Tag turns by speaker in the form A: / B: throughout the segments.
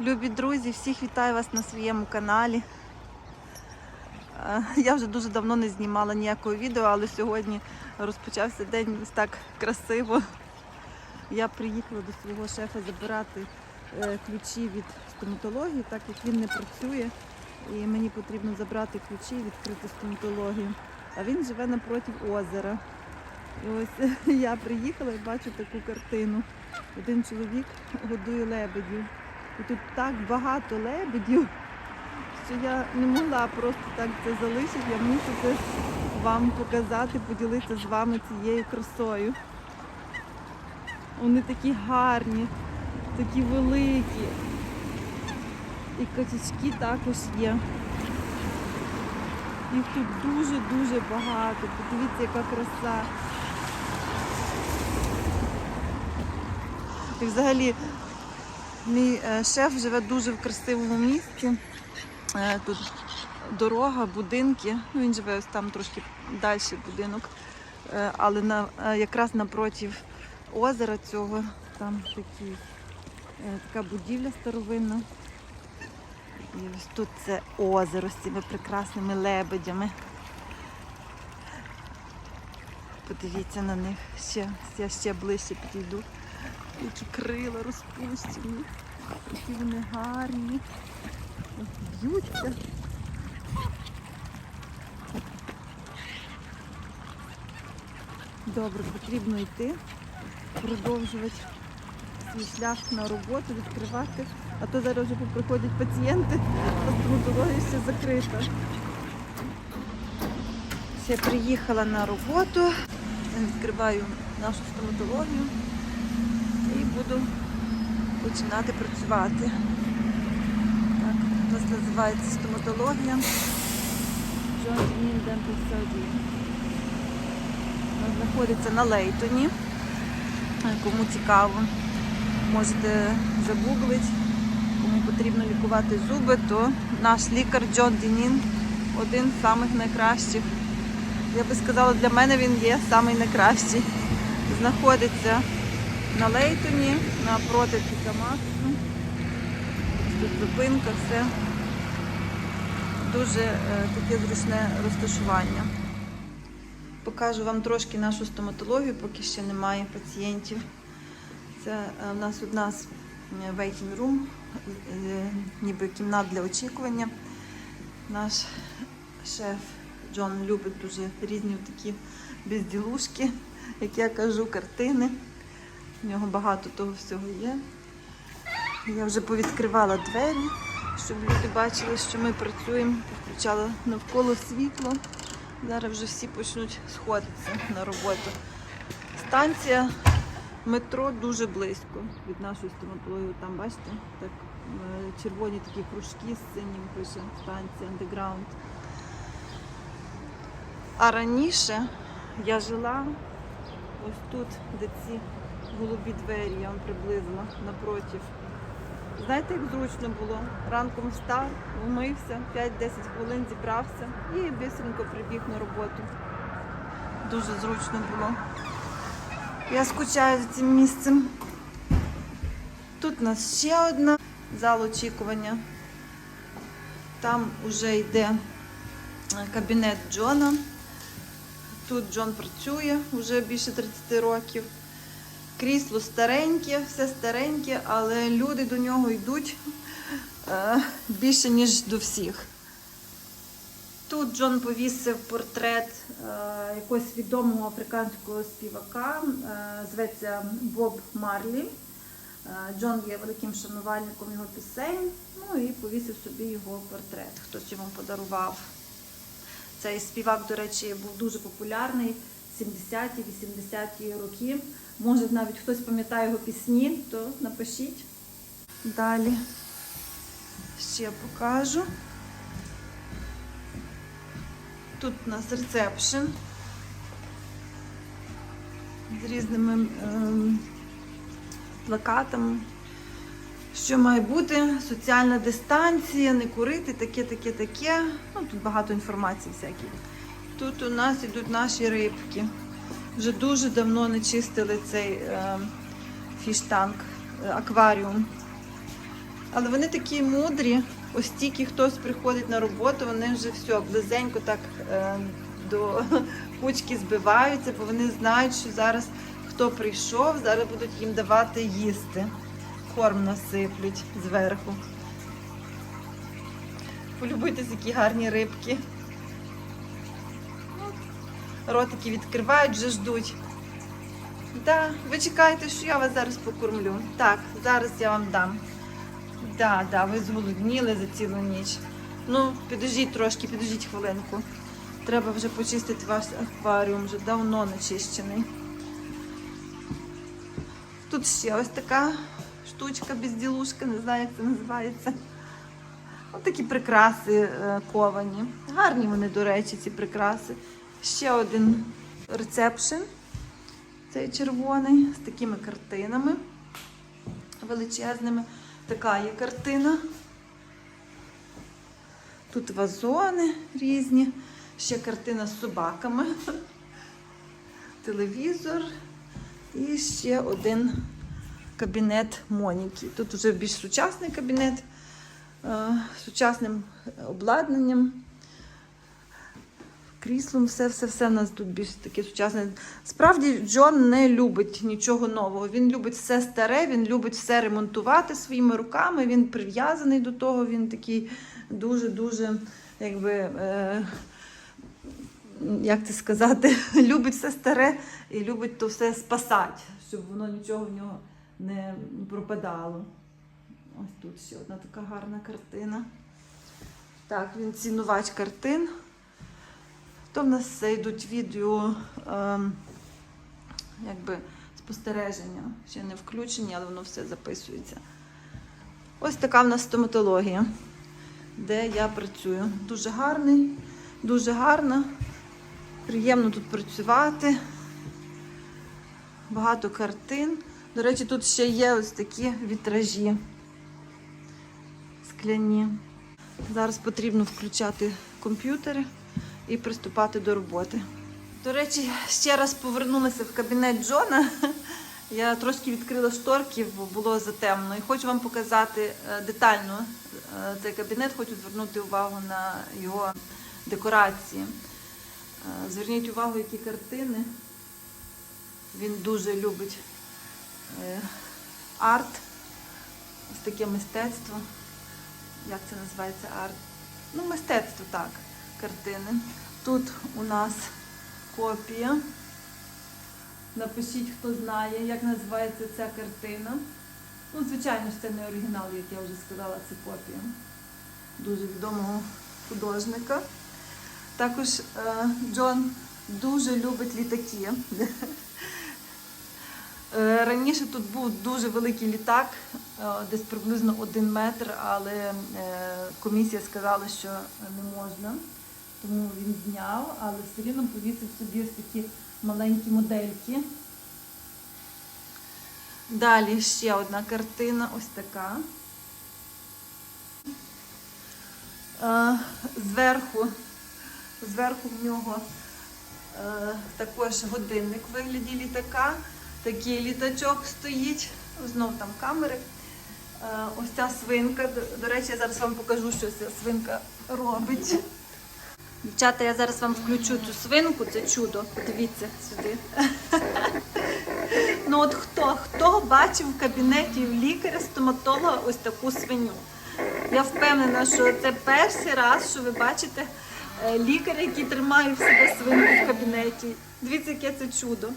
A: Любі друзі, всіх вітаю вас на своєму каналі. Е, Я вже дуже давно не знімала ніякого відео, але сьогодні розпочався день так красиво. Я приїхала до свого шефа забирати е, ключі від стоматології, так як він не працює. І мені потрібно забрати ключі і відкрити стоматологію. А він живе напроти озера. І ось я приїхала і бачу таку картину. Один чоловік годує лебедів. І тут так багато лебедів, що я не могла просто так це залишити. Я мушу це вам показати, поділитися з вами цією красою. Вони такі гарні, такі великі. І котячки також є. Їх тут дуже-дуже багато. Подивіться, яка краса. І взагалі Мій е, шеф живе дуже в красивому місці. Е, Тут дорога, будинки. Ну, він живе там трошки далі будинок. Е, Але на, якраз напроти озера цього там такі, така будівля старовинна. І ось тут це озеро з цими прекрасними лебедями. Подивіться на них. Ще, я ще ближче підійду. Які крила розпущені, які вони гарні. Б'ються. Добре, потрібно йти, продовжувати свій шлях на роботу, відкривати. А то зараз вже приходять пацієнти, а стоматологія ще закрита. Ще приїхала на роботу, відкриваю нашу стоматологію буду починати працювати. Так, у нас називається стоматологія. John Dean Dental Surgery. Вона знаходиться на Лейтоні. Кому цікаво, можете загуглити. Кому потрібно лікувати зуби, то наш лікар Джон Дінін один з самих найкращих. Я би сказала, для мене він є самий найкращий. Знаходиться на Лейтоні, напроти Пікамаксу. Тут зупинка, все. Дуже е, таке зручне розташування. Покажу вам трошки нашу стоматологію, поки ще немає пацієнтів. Це е, в нас одна з е, waiting room, е, ніби кімнат для очікування. Наш шеф Джон любить дуже різні такі безділушки, як я кажу, картини. У нього багато того всього є. Я вже повідкривала двері, щоб люди бачили, що ми працюємо. Включала навколо світло. Зараз вже всі почнуть сходитися на роботу. Станція метро дуже близько від нашої стоматології. Там, бачите, так, е, червоні такі кружки з синім пише станція андеграунд. А раніше я жила ось тут, де ці голубі двері, я вам приблизила напротив. Знаєте, як зручно було? Ранком встав, вмився, 5-10 хвилин зібрався і бисенько прибіг на роботу. Дуже зручно було. Я скучаю за цим місцем. Тут у нас ще одна зал очікування. Там вже йде е, кабінет Джона. Тут Джон працює вже більше 30 років. Крісло стареньке, все стареньке, але люди до нього йдуть е, більше, ніж до всіх. Тут Джон повісив портрет е, якогось відомого африканського співака, е, зветься Боб Марлі. Джон є великим шанувальником його пісень, ну і повісив собі його портрет. Хтось йому подарував. Цей співак, до речі, був дуже популярний 70-ті, 80-ті роки. Може, навіть хтось пам'ятає його пісні, то напишіть. Далі ще покажу. Тут у нас ресепшн з різними ем, плакатами. Що має бути? Соціальна дистанція, не курити, таке, таке, таке. Ну, тут багато інформації всякої. Тут у нас йдуть наші рибки. Вже дуже давно не чистили цей е, фіштанк, е, акваріум. Але вони такі мудрі. Ось тільки хтось приходить на роботу, вони вже все, близенько так е, до кучки збиваються, бо вони знають, що зараз хто прийшов, зараз будуть їм давати їсти. Корм насиплють зверху. Полюбуйтесь, які гарні рибки. От. Ротики відкривають, вже ждуть. Да, ви чекаєте, що я вас зараз покормлю. Так, зараз я вам дам. Да, да, ви зголодніли за цілу ніч. Ну, підождіть трошки, підождіть хвилинку. Треба вже почистити ваш акваріум, вже давно не чищений. Тут ще ось така штучка, безділушка, не знаю, як це називається. Ось такі прикраси е, ковані. Гарні вони, до речі, ці прикраси. Ще один рецепшн. Цей червоний з такими картинами величезними. Така є картина. Тут вазони різні, ще картина з собаками, телевізор і ще один кабінет Моніки. Тут вже більш сучасний кабінет е, з сучасним обладнанням. Кріслом, все, все, все в нас тут більш таке сучасне. Справді Джон не любить нічого нового. Він любить все старе, він любить все ремонтувати своїми руками. Він прив'язаний до того. Він такий дуже-дуже, якби, е, як це сказати, любить все старе і любить то все спасати, щоб воно нічого в нього не пропадало. Ось тут ще одна така гарна картина. Так, він цінувач картин. То в нас йдуть відео ем, якби спостереження. Ще не включені, але воно все записується. Ось така в нас стоматологія, де я працюю. Дуже гарний, дуже гарно. Приємно тут працювати. Багато картин. До речі, тут ще є ось такі вітражі скляні. Зараз потрібно включати комп'ютери і приступати до роботи. До речі, ще раз повернулася в кабінет Джона. Я трошки відкрила шторки, бо було затемно. І хочу вам показати е, детально е, цей кабінет, хочу звернути увагу на його декорації. Е, Зверніть увагу, які картини. Він дуже любить арт, ось таке мистецтво. Як це називається арт? Ну, мистецтво так картини. Тут у нас копія. Напишіть, хто знає, як називається ця картина. Ну, звичайно ж, це не оригінал, як я вже сказала, це копія дуже відомого художника. Також е, Джон дуже любить літаки. Е, Раніше тут був дуже великий літак, е, десь приблизно один метр, але комісія сказала, що не можна тому він зняв, але все рівно повісив собі ось такі маленькі модельки. Далі ще одна картина, ось така. Е, Зверху, зверху в нього е, також годинник в вигляді літака. Такий літачок стоїть, знов там камери. Е, Ось ця свинка. До- До речі, я зараз вам покажу, що ця свинка робить. Дівчата, я зараз вам включу цю свинку, це чудо. Подивіться сюди. Ну от хто? Хто бачив в кабінеті в лікаря стоматолога ось таку свиню? Я впевнена, що це перший раз, що ви бачите е, лікаря, який тримає в себе свинку в кабінеті. Дивіться, яке це чудо.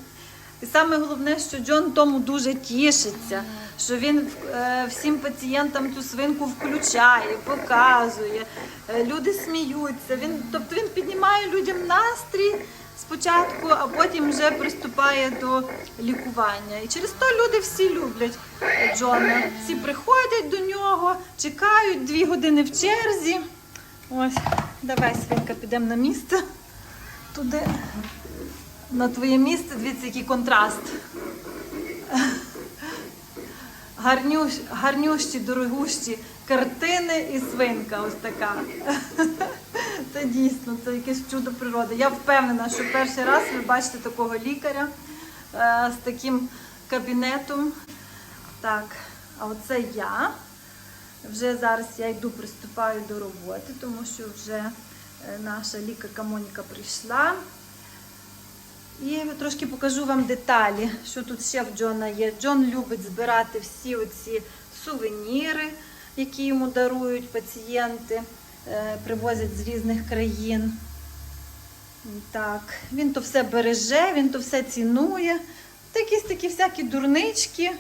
A: І саме головне, що Джон тому дуже тішиться, що він е, всім пацієнтам цю свинку включає, показує. Е, люди сміються. Він, тобто він піднімає людям настрій спочатку, а потім вже приступає до лікування. І через то люди всі люблять Джона. Всі приходять до нього, чекають дві години в черзі. Ось, давай, свинка, підемо на місце туди. На твоє місце, дивіться, який контраст. Гарнющ, гарнющі, дорогущі картини і свинка ось така. Це дійсно, це якесь чудо природи. Я впевнена, що перший раз ви бачите такого лікаря е, з таким кабінетом. Так, а оце я. Вже зараз я йду, приступаю до роботи, тому що вже е, наша лікарка Моніка прийшла. І трошки покажу вам деталі, що тут ще в Джона є. Джон любить збирати всі оці сувеніри, які йому дарують пацієнти, е, привозять з різних країн. Так, він то все береже, він то все цінує. Та якісь такі всякі дурнички,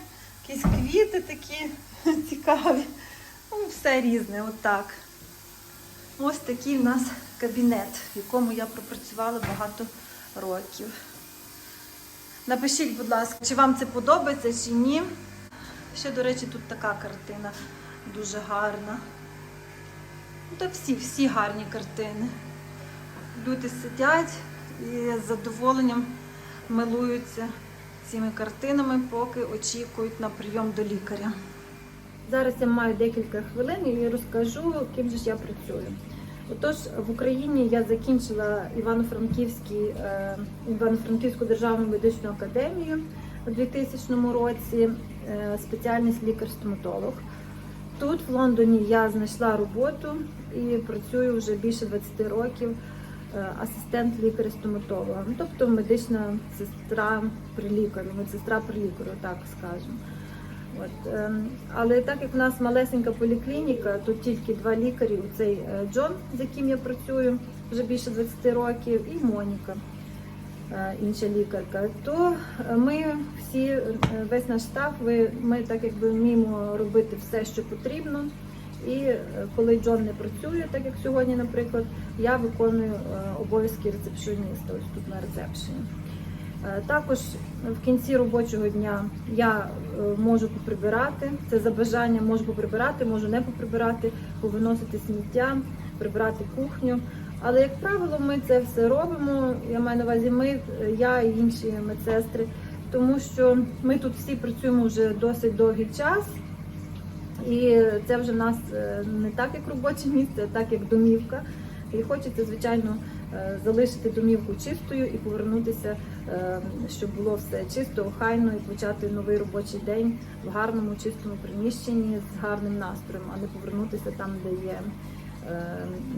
A: якісь квіти такі цікаві. Ну, все різне, отак. Ось такий в нас кабінет, в якому я пропрацювала багато років. Напишіть, будь ласка, чи вам це подобається, чи ні. Ще, до речі, тут така картина дуже гарна. Ну, Та всі, всі гарні картини. Люди сидять і з задоволенням милуються цими картинами, поки очікують на прийом до лікаря. Зараз я маю декілька хвилин і розкажу, ким же ж я працюю. Отож, в Україні я закінчила е, Івано-Франківську державну медичну академію у 2000 році, е, спеціальність лікар-стоматолог. Тут, в Лондоні, я знайшла роботу і працюю вже більше 20 років е, асистент лікаря-стоматолога, ну, тобто медична сестра при лікарю, медсестра при лікарю, так скажемо. От, ем, але так як в нас малесенька поліклініка, тут тільки два лікарі, цей е, Джон, з яким я працюю вже більше 20 років, і Моніка, е, інша лікарка, то е, ми всі, весь наш штаб, ми так якби вміємо робити все, що потрібно. І коли Джон не працює, так як сьогодні, наприклад, я виконую обов'язки рецепшіоніста ось тут на рецепшені. Е, Також в кінці робочого дня я е, можу поприбирати. Це за бажанням можу поприбирати, можу не поприбирати, повиносити сміття, прибрати кухню. Але, як правило, ми це все робимо. Я маю на увазі ми, я і інші медсестри, тому що ми тут всі працюємо вже досить довгий час. І це вже в нас е, не так, як робоче місце, а так як домівка. І хочеться, звичайно, залишити домівку чистою і повернутися, е, щоб було все чисто, охайно і почати новий робочий день в гарному, чистому приміщенні з гарним настроєм, а не повернутися там, де є е,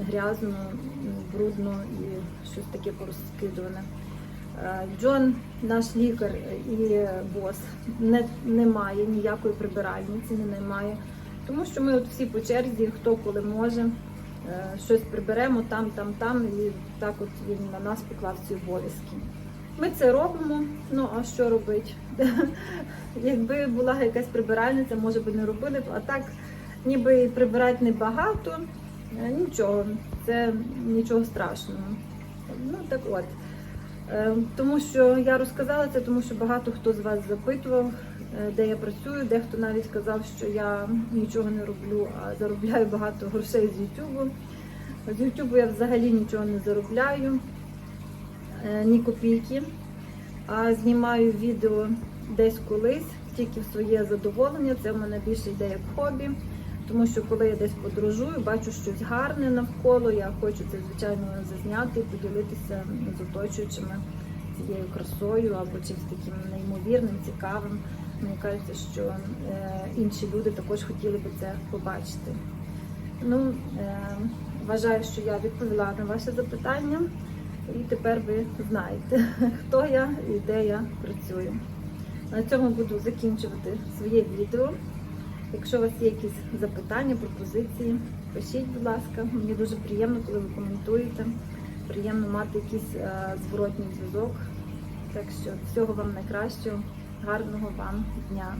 A: грязно, брудно і щось таке порозкидуване. Е, Джон, наш лікар і бос, не, не має ніякої прибиральниці, не наймає. Тому що ми от всі по черзі, хто коли може, е, щось приберемо там, там, там, і так от він на нас поклав ці обов'язки. Ми це робимо, ну а що робити? Якби була якась прибиральниця, може би не робили а так ніби прибирати небагато, е, нічого, це нічого страшного. Ну так от. Е, Тому що я розказала це, тому що багато хто з вас запитував, е, де я працюю. Дехто навіть казав, що я нічого не роблю, а заробляю багато грошей з Ютубу. З Ютубу я взагалі нічого не заробляю, е, ні копійки, а знімаю відео десь колись, тільки в своє задоволення. Це в мене більше йде як хобі. Тому що коли я десь подорожую, бачу щось гарне навколо, я хочу це звичайно зазняти і поділитися з оточуючими цією красою або чимось таким неймовірним, цікавим. Мені кажеться, що е, інші люди також хотіли би це побачити. Ну, е, вважаю, що я відповіла на ваше запитання, і тепер ви знаєте, хто я і де я працюю. На цьому буду закінчувати своє відео. Якщо у вас є якісь запитання, пропозиції, пишіть, будь ласка. Мені дуже приємно, коли ви коментуєте. Приємно мати якийсь е, зворотній зв'язок. Так що всього вам найкращого, гарного вам дня.